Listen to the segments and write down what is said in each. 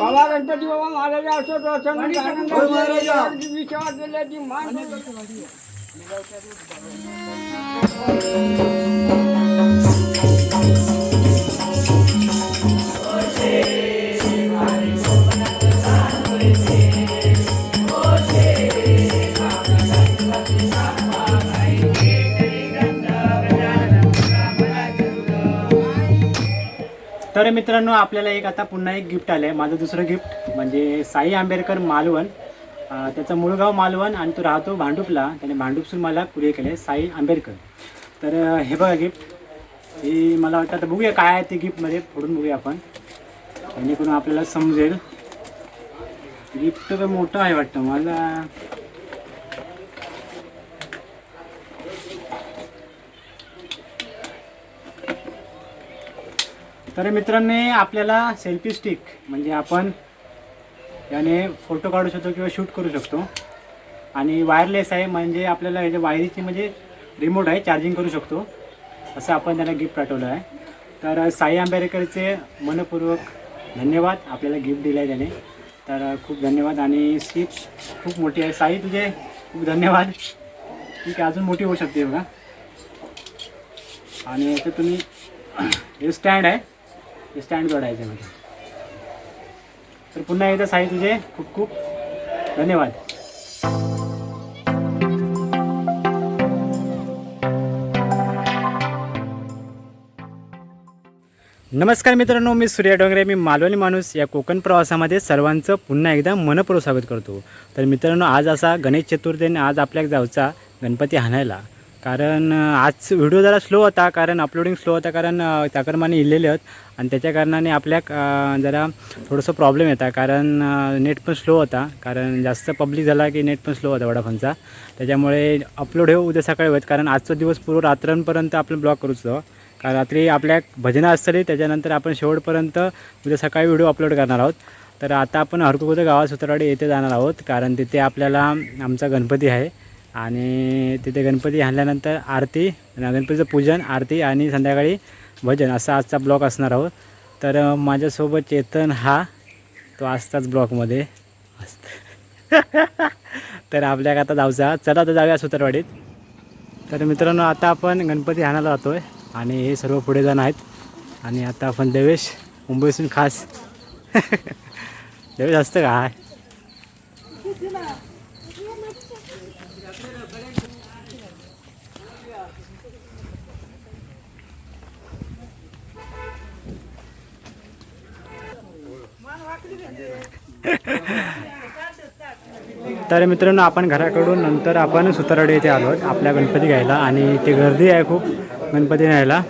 बाबा गणपती बाबा महाराजा असो प्रसन्न विश्वास दिल्याची मान तर मित्रांनो आपल्याला एक आता पुन्हा एक गिफ्ट आलं आहे माझं दुसरं गिफ्ट म्हणजे साई आंबेडकर मालवण. त्याचा त्याचं मूळ मालवण आणि तो राहतो भांडूपला. त्याने भांडूपसून मला पुरे केले साई आंबेडकर. तर हे बघा गिफ्ट हे मला वाटतं आता बघूया काय आहे ते गिफ्टमध्ये फोडून बघूया आपण. जेणेकरून आपल्याला समजेल. गिफ्ट तर मोठं आहे वाटतं. मला तर मित्रांनी आपल्याला सेल्फी स्टिक म्हणजे आपण याने फोटो काढू शकतो किंवा शूट करू शकतो. आणि वायरलेस आहे म्हणजे आपल्याला याच्या वायरीची म्हणजे रिमोट आहे चार्जिंग करू शकतो. असं आपण त्याला गिफ्ट पाठवलं आहे. तर साई आंबेडकरचे मनपूर्वक धन्यवाद. आपल्याला गिफ्ट दिलं आहे त्याने. तर खूप धन्यवाद आणि सीट खूप मोठी आहे. साई तुझे खूप धन्यवाद. ठीक आहे अजून मोठी होऊ शकते बघा. आणि याचं तुम्ही हे स्टँड आहे. ते स्टँड जोडायचं आहे म्हणजे तर पुन्हा एकदा साई तुझे खूप खूप धन्यवाद. नमस्कार मित्रांनो मी सूर्या डोंगरे मी मालवणी माणूस या कोकण प्रवासामध्ये सर्वांचं पुन्हा एकदा मनपूर्वक स्वागत करतो. तर मित्रांनो आज असा गणेश चतुर्थीने आज आपल्या जाऊचा गणपती हाणायला कारण आज व्हिडिओ जरा स्लो होता कारण अपलोडिंग स्लो होता कारण चाकरमाने इलेले आहेत. आणि त्याच्या कारणाने आपल्या जरा थोडंसं प्रॉब्लेम येता कारण नेट पण स्लो होता. कारण जास्त पब्लिक झाला की नेट पण स्लो होता वडाफोनचा. त्याच्यामुळे अपलोड हे उद्या सकाळी होत कारण आजचा दिवस पूर्व रात्रांपर्यंत आपण ब्लॉग करूचो कारण रात्री आपल्या भजनं असतली त्याच्यानंतर आपण शेवटपर्यंत उद्या सकाळी व्हिडिओ अपलोड करणार आहोत. तर आता आपण हरकुकुद्या गावात सुतराडे येथे जाणार आहोत कारण तिथे आपल्याला आमचा गणपती आहे. आणि तिथे गणपती आणल्यानंतर आरती गणपतीचं पूजन आरती आणि संध्याकाळी भजन असा आजचा ब्लॉग असणार आहोत. तर माझ्यासोबत चेतन हा तो असताच ब्लॉकमध्ये असतं. तर आपल्या आता जाऊचा चला तर जाऊया सुतारवाडीत. तर मित्रांनो आता आपण गणपती आणायला जातो आहे आणि हे सर्व पुढे जण आहेत. आणि आता आपण देवेश मुंबईसून खास. देवेश असतं का? तर मित्रांनो आपण घराकडून नंतर आपण सुतारवाडी येथे आलो आपल्या गणपती घ्यायला. आणि ते गर्दी आहे खूप गणपती न्यायला.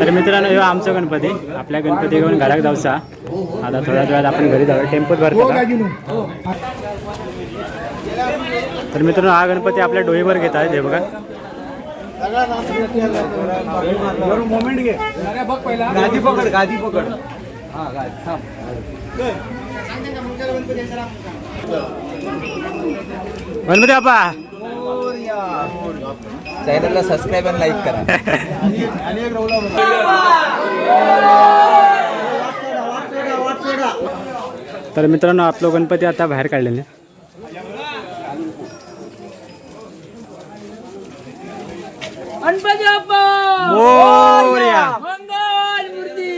तर मित्रांनो हे आमचा गणपती. आपल्या गणपती घेऊन घरात जाऊचा आता थोड्या वेळात आपण घरी जाऊया टेम्पोत भरतो? तर मित्रांनो हा गणपती आपल्या डोईवर घेत आहे बघा. मोमेंट घे गादी पकड गादी पकड. हा गादी गणपती बाप्पा चॅनलला सबस्क्राईब आणि लाईक करा तर मित्रांनो आपलं गणपती आता बाहेर काढलेले गणपती बाप्पा! मोरया. मंगल मूर्ती.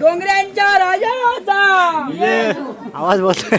डोंगऱ्यांच्या राजा होता आवाज बोलतोय.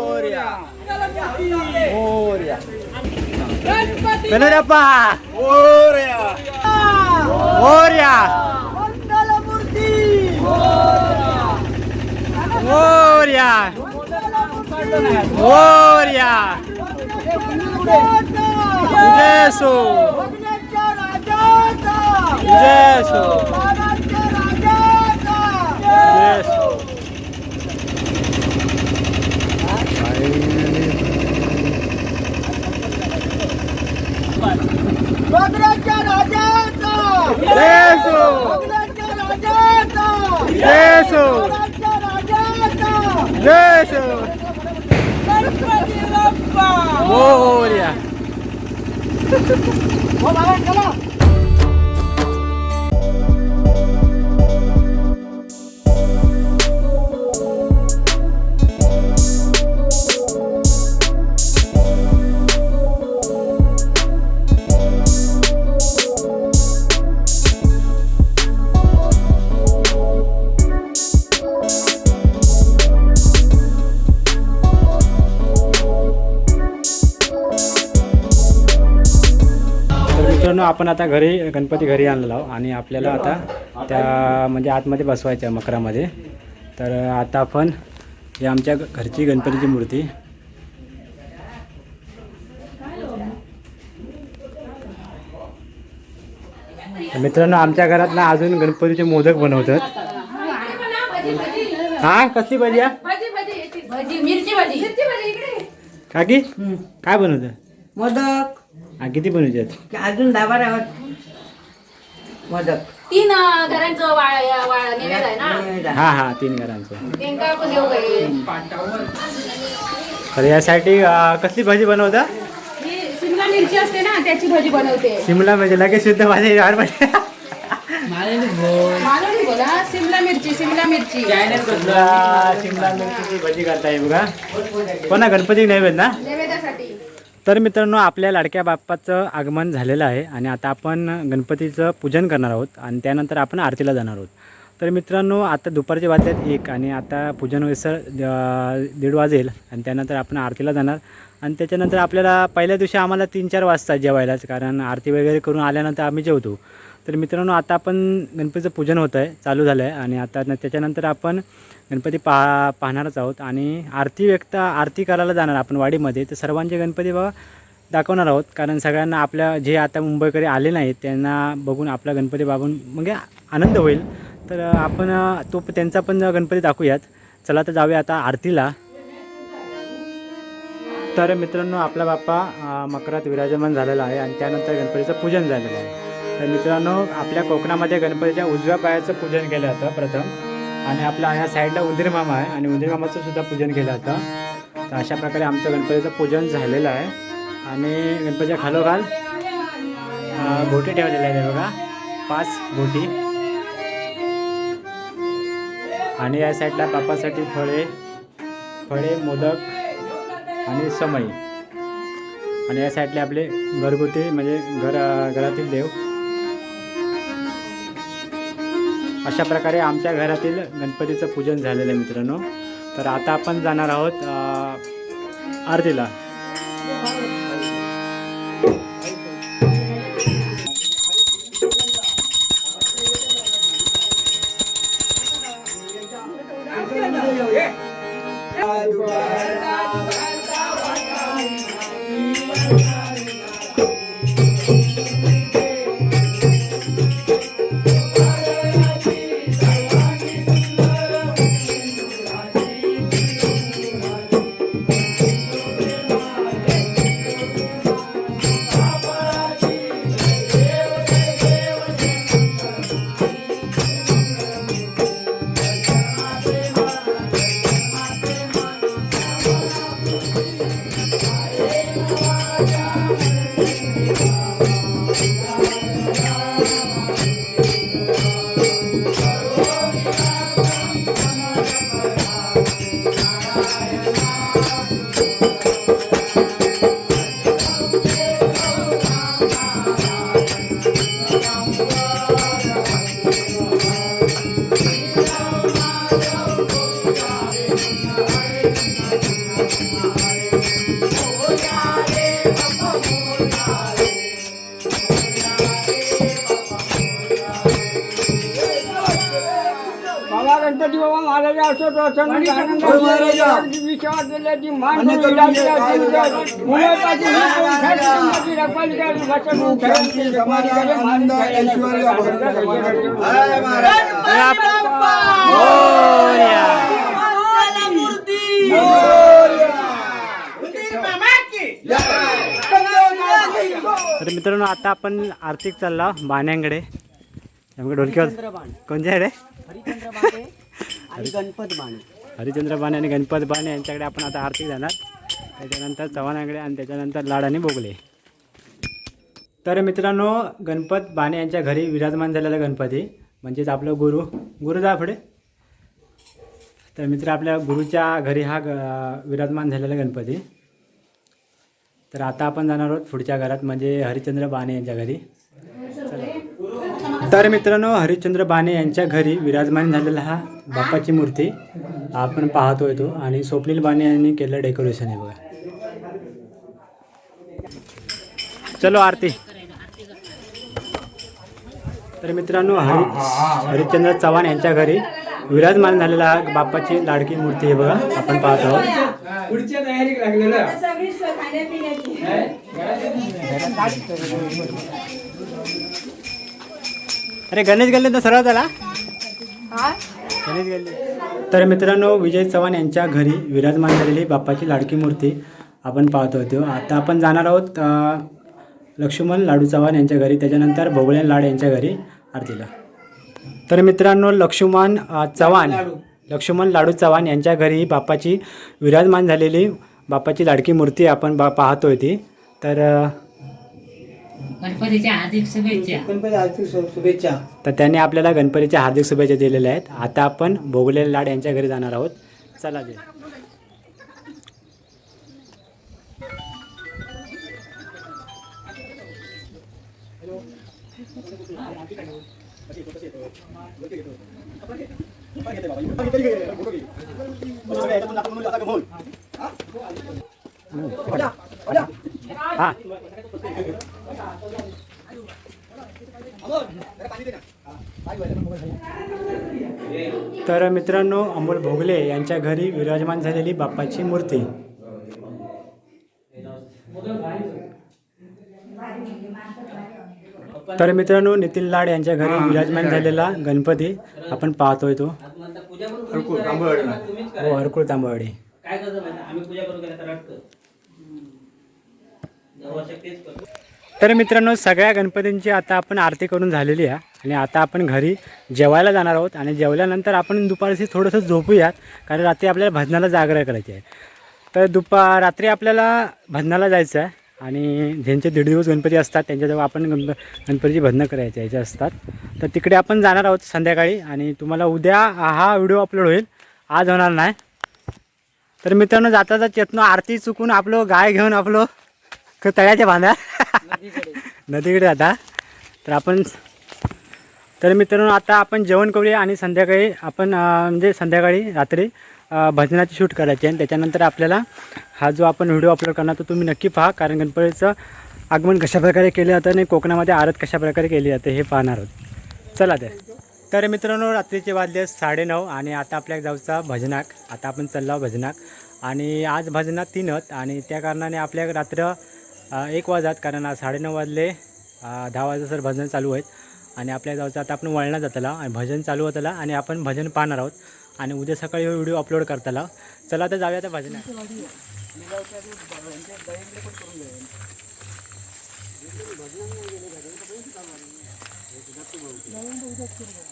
Moria. Glória! Glória! Moria. Mandala Glória! Glória! Glória! Jesu. Jesu. Jesu. બોલ્યા मित्रांनो आपण आता घरी गणपती घरी आणलेलो आहोत आणि आपल्याला आता त्या म्हणजे आतमध्ये बसवायचं आहे मकरामध्ये. तर आता आपण ही आमच्या घरची गणपतीची मूर्ती. तर मित्रांनो आमच्या घरात ना अजून गणपतीचे मोदक बनवतात. हा कसली भाजी भाजी मिरची काकी काय बनवतं? मोदक. हा किती बनवायचे अजून दहा बारा मोदक. तीन अं, घरांचं वाळ वाळ निवेद आहे ना? हा हा तीन घरांचं. त्यांका आपण देऊ काही तर यासाठी अं, कसली भाजी बनवता? ही शिमला मिरची असते ना त्याची भाजी बनवते. शिमला म्हणजे लगेच शुद्ध भाजी मालवणी बोला शिमला मिरची शिमला मिरची. शिमला मिरचीची भजी करताय बघा. कोणा गणपती नैवेद्य ना? नैवेद्यासाठी. तर मित्रांनो आपल्या लाडक्या बाप्पाचं आगमन झालेलं आहे आणि आता आपण गणपतीचं पूजन करणार आहोत आणि त्यानंतर आपण आरतीला जाणार आहोत. तर मित्रांनो आता दुपारचे वाजतात एक आणि आता पूजन वगैरे दीड वाजेल आणि त्यानंतर आपण आरतीला जाणार. आणि त्याच्यानंतर आपल्याला पहिल्या दिवशी आम्हाला तीन चार वाजता जेवायलाच कारण आरती वगैरे करून आल्यानंतर आम्ही जेवतो. तर मित्रांनो आता आपण गणपतीचं पूजन होतं आहे चालू झालं आहे आणि आता त्याच्यानंतर आपण गणपती पाहा पाहणारच आहोत आणि आरती व्यक्त आरती करायला जाणार आपण वाडीमध्ये. तर सर्वांचे गणपती बाबा दाखवणार आहोत कारण सगळ्यांना आपल्या जे आता मुंबईकडे आले नाहीत त्यांना बघून आपला गणपती बाबून म्हणजे आनंद होईल. तर आपण तो त्यांचा पण गणपती दाखवूयात. चला तर जाऊया आता आरतीला. तर मित्रांनो आपला बाप्पा मकरात विराजमान झालेला आहे आणि त्यानंतर गणपतीचं पूजन झालेलं आहे. तर मित्रांनो आपल्या कोकणामध्ये गणपतीच्या उजव्या पायाचं पूजन केलं जातं प्रथम. आणि आपल्या ह्या साईडला उंदीर मामा आहे आणि उंदीर मामाचं सुद्धा पूजन केलं जातं. तर अशा प्रकारे आमचं गणपतीचं पूजन झालेलं आहे. आणि गणपतीच्या खालोखाल अ, घोटी ठेवलेल्या आहेत बघा. पाच घोटी. आणि या साईडला बापासाठी फळे फळे मोदक आणि समई. आणि या साईडले आपले घरगुती म्हणजे घर घरातील देव. अशा प्रकारे आमच्या घरातील गणपतीचं पूजन झालेलं आहे मित्रांनो. तर आता आपण जाणार आहोत आरतीला. तर मित्रांनो आता आपण आर्थिक चालला बाण्यांकडे त्यामुळे ढोलकीवर कोणत्याकडे आणि गणपत बाण. हरिचंद्र बाणे आणि गणपत बाणे यांच्याकडे आपण आता आर्थिक जाणार त्याच्यानंतर चव्हाणाकडे आणि त्याच्यानंतर लाड आणि बोगले. तर मित्रांनो गणपत बाणे यांच्या घरी विराजमान झालेला गणपती म्हणजेच आपलं गुरु. गुरु जा पुढे. तर मित्र आपल्या गुरुच्या घरी हा ग विराजमान झालेला गणपती. तर आता आपण जाणार आहोत पुढच्या घरात म्हणजे हरिश्चंद्र बाणे यांच्या घरी. तर मित्रांनो हरिश्चंद्र बाणे यांच्या घरी विराजमान झालेला हा बाप्पाची मूर्ती आपण पाहतोय तो आणि स्वप्नील बाणे यांनी केलं डेकोरेशन आहे बघा. चलो आरती. तर मित्रांनो हरि हरिश्चंद्र चव्हाण यांच्या घरी विराजमान झालेला हा बाप्पाची लाडकी मूर्ती आहे बघा आपण पाहत आहोत. पुढच्या तयारीक लागलेलं. अरे गणेश गल्ले तर सरळ झाला गणेश गल्ले. तर मित्रांनो विजय चव्हाण यांच्या घरी विराजमान झालेली बाप्पाची लाडकी मूर्ती आपण पाहत होतो. आता आपण जाणार आहोत लक्ष्मण लाडू चव्हाण यांच्या घरी. त्याच्यानंतर भोगळे लाड यांच्या घरी आरतीला. तर मित्रांनो लक्ष्मण चव्हाण लक्ष्मण लाडू चव्हाण यांच्या घरी बाप्पाची विराजमान झालेली बाप्पाची लाडकी मूर्ती आपण बा पाहतोय ती. तर गणपतीच्या हार्दिक शुभेच्छा. गणपती आरती शु- शुभेच्छा. तर त्यांनी आपल्याला गणपतीच्या हार्दिक शुभेच्छा दिलेल्या आहेत. आता आपण भोगले लाड यांच्या घरी जाणार आहोत. चला दे हा. तर मित्रांनो अमोल भोगले यांच्या घरी विराजमान झालेली बाप्पाची मूर्ती. तर मित्रांनो नितीन लाड यांच्या घरी विराजमान झालेला गणपती आपण पाहतोय तो. हो हरकुळ तांबवाडी. काय करतो आम्ही पूजा करू तर मित्रांनो सगळ्या गणपतींची आता आपण आरती करून झालेली आहे आणि आता आपण घरी जेवायला जाणार आहोत आणि जेवल्यानंतर आपण दुपारशी थोडंसं झोपूयात कारण रात्री आपल्याला भजनाला जागरण करायची आहे. तर दुपार रात्री आपल्याला भजनाला जायचं आहे आणि ज्यांचे दीड दिवस गणपती असतात त्यांच्याजवळ आपण गणप गणपतीची भजनं करायच्या याचे असतात. तर तिकडे आपण जाणार आहोत संध्याकाळी आणि तुम्हाला उद्या हा व्हिडिओ अपलोड होईल. आज होणार नाही. तर मित्रांनो जाता जात चेतनो आरती चुकून आपलं गाय घेऊन आपलं तळ्याच्या बांधा नदीकडे. जाता तर आपण तर मित्रांनो आता आपण जेवण करूया आणि संध्याकाळी आपण म्हणजे संध्याकाळी रात्री भजनाची शूट करायची आणि त्याच्यानंतर आपल्याला हा जो आपण व्हिडिओ अपलोड करणार तो तुम्ही नक्की पहा. कारण गणपतीचं आगमन कशाप्रकारे केलं जातं आणि कोकणामध्ये आरत कशाप्रकारे केली जाते हे पाहणार आहोत. चला ते तर मित्रांनो रात्रीचे वाजले साडेनऊ आणि आता आपल्या जाऊचा भजनाक आता आपण चाललो भजनाक. आणि आज भजनात तीनच आणि त्या कारणाने आपल्या रात्र एक वाजात कारण आज साडेनऊ वाजले. दहा वाजता सर भजन चालू आहेत. आणि आपल्या जवळचं आता आपण वळणा जाताला आणि भजन चालू होताला आणि आपण भजन पाहणार आहोत. आणि उद्या सकाळी हा व्हिडिओ अपलोड करताला. चला तर जाऊया त्या भजन. भजन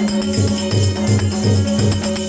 Thank you.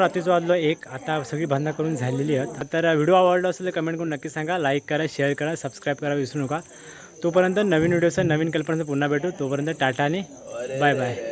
रात्रीचं वाजलो एक. आता सगळी बंद करून झालेली आहेत. तर व्हिडिओ आवडला असेल तर कमेंट करून नक्की सांगा. लाईक करा शेअर करा सबस्क्राईब करा विसरू नका. तोपर्यंत नवीन व्हिडिओचं नवीन कल्पनाचं पुन्हा भेटू. तोपर्यंत टाटा आणि बाय बाय